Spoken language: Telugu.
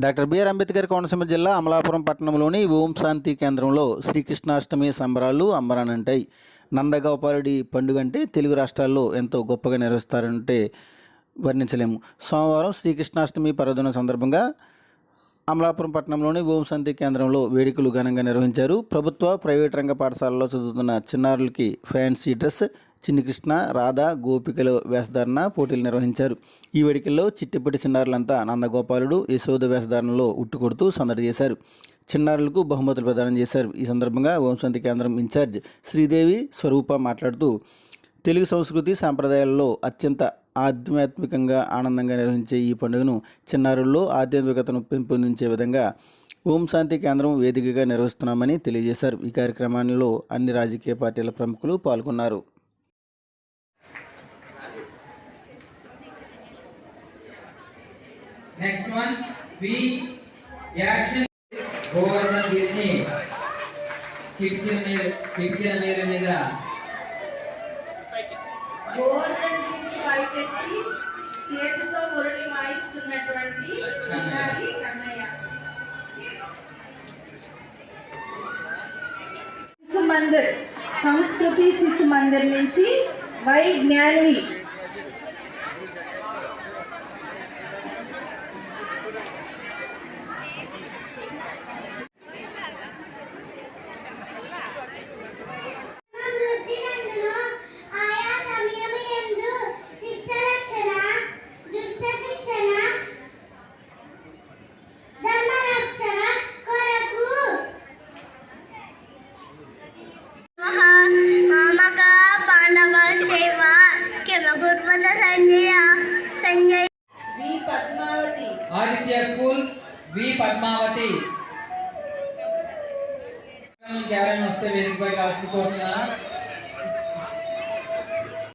డాక్టర్ బిఆర్ అంబేద్కర్ కోనసీమ జిల్లా అమలాపురం పట్టణంలోని ఓం శాంతి కేంద్రంలో శ్రీకృష్ణాష్టమి సంబరాలు అంబరానంటాయి నందగోపాలుడి పండుగ అంటే తెలుగు రాష్ట్రాల్లో ఎంతో గొప్పగా నిర్వహిస్తారంటే వర్ణించలేము. సోమవారం శ్రీకృష్ణాష్టమి పర్వదిన సందర్భంగా అమలాపురం పట్టణంలోని ఓం శాంతి కేంద్రంలో వేడుకలు ఘనంగా నిర్వహించారు. ప్రభుత్వ ప్రైవేట్ రంగ పాఠశాలలో చదువుతున్న చిన్నారులకి ఫ్యాన్సీ డ్రెస్ చిన్నికృష్ణ రాధ గోపికల వేషధారణ పోటీలు నిర్వహించారు. ఈ వేడుకల్లో చిట్టిపట్టి చిన్నారులంతా నందగోపాలుడు యశోద వేషధారణలో ఉట్టుకొడుతూ సందడి చేశారు. చిన్నారులకు బహుమతులు ప్రదానం చేశారు. ఈ సందర్భంగా ఓంశాంతి కేంద్రం ఇన్ఛార్జ్ శ్రీదేవి స్వరూప మాట్లాడుతూ తెలుగు సంస్కృతి సాంప్రదాయాల్లో అత్యంత ఆధ్యాత్మికంగా ఆనందంగా నిర్వహించే ఈ పండుగను చిన్నారుల్లో ఆధ్యాత్మికతను పెంపొందించే విధంగా ఓం శాంతి కేంద్రం వేదికగా నిర్వహిస్తున్నామని తెలియజేశారు. ఈ కార్యక్రమంలో అన్ని రాజకీయ పార్టీల ప్రముఖులు పాల్గొన్నారు. Next one V action Govardhan గిరిని చిట్కిన మీద చిట్కిన మీద. మీద గోవర్ధన్ గిరిని పైకెత్తి చేతితో మురళి వాయిస్తున్నటువంటి కన్నయ్య. శిశు మందిర్ సంస్కృతి శిశు మందిర్ నుంచి వై జ్ఞానవి వి పద్మావతి ఎవరైనా వస్తే వేదికపై కాల్సి